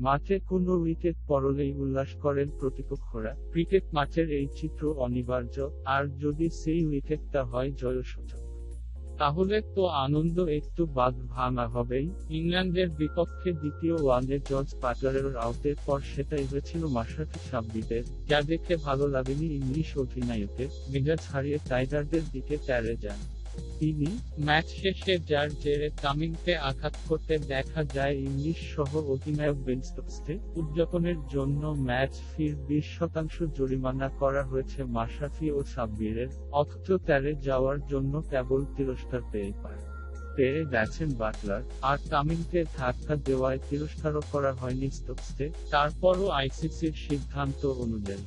মাঠে কোনো উইকেট পড়লেই উল্লাস করেন প্রতিপক্ষরা। ক্রিকেট মাঠের এই চিত্র অনিবার্য, আর যদি সেই উইকেটটা হয় জয়সূচক। তাহলে তো আনন্দ একটু বাদ ভাঙা হবেই। ইংল্যান্ডের বিপক্ষে দ্বিতীয় ওয়ানে জর্জ বাটলারের আউটের পর সেটাই হয়েছিল মাশরাফি সাব্বিরের যা দেখে ভালো লাগেনি ইংলিশ অধিনায়কের। মেজাজ হারিয়ে টাইগারদের দিকে তেড়ে যান। তিনি ম্যাচ শেষে যার জেরে কামিংকে আঘাত করতে দেখা যায় ইংলিশ সহ অধিনায়ক বেনস্টোকসকে উদযাপনের জন্য ম্যাচ ফির বিশ শতাংশ জরিমানা করা হয়েছে মাশরাফি ও সাব্বিরের। অথচ তেরে যাওয়ার জন্য কেবল তিরস্কার পেয়ে পায় পেরে গেছেন বাটলার। আর তামিমকে ধাক্কা দেওয়ায় তিরস্কারও করা হয়নি স্টোকসকে। তারপরও আইসিসির সিদ্ধান্ত অনুযায়ী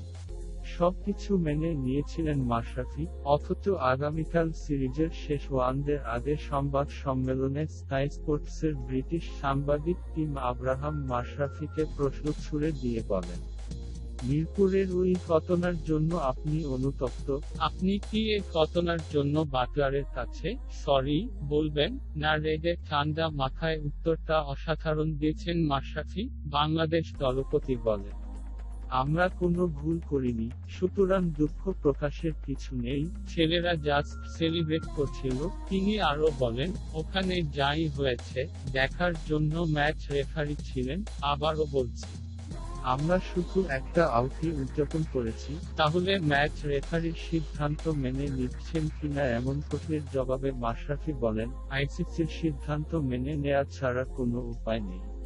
সবকিছু মেনে নিয়েছিলেন মাশরাফি, অথচ আগামীকাল সিরিজের শেষ ওয়ানদের আগে সংবাদ সম্মেলনে স্কাই স্পোর্টসের ব্রিটিশ সাংবাদিক টিম আব্রাহাম মাশরাফিকে প্রশ্ন ছুড়ে দিয়ে বলেন, মিরপুরের ওই ঘটনার জন্য আপনি অনুতপ্ত? আপনি কি এ ঘটনার জন্য বাটলারের কাছে? সরি, বলবেন, না রেগে ঠান্ডা মাথায় উত্তরটা অসাধারণ দিয়েছেন মাশরাফি, বাংলাদেশ দলপতি বলেন আমরা কোনো ভুল করিনি, সুতরাং দুঃখ প্রকাশের কিছু নেই। ছেলেরা জাস্ট সেলিব্রেট করছিল। তিনি আরও বলেন, ওখানে যাই হয়েছে, দেখার জন্য ম্যাচ রেফারি ছিলেন, আবারও বলছি। আমরা শুধু একটা আউটই উদযাপন করেছি। তাহলে ম্যাচ রেফারির সিদ্ধান্ত মেনে নিচ্ছেন কিনা এমন প্রশ্নের জবাবে মাশরাফি বলেন, আইসিসির সিদ্ধান্ত মেনে নেওয়া ছাড়া কোনো উপায় নেই।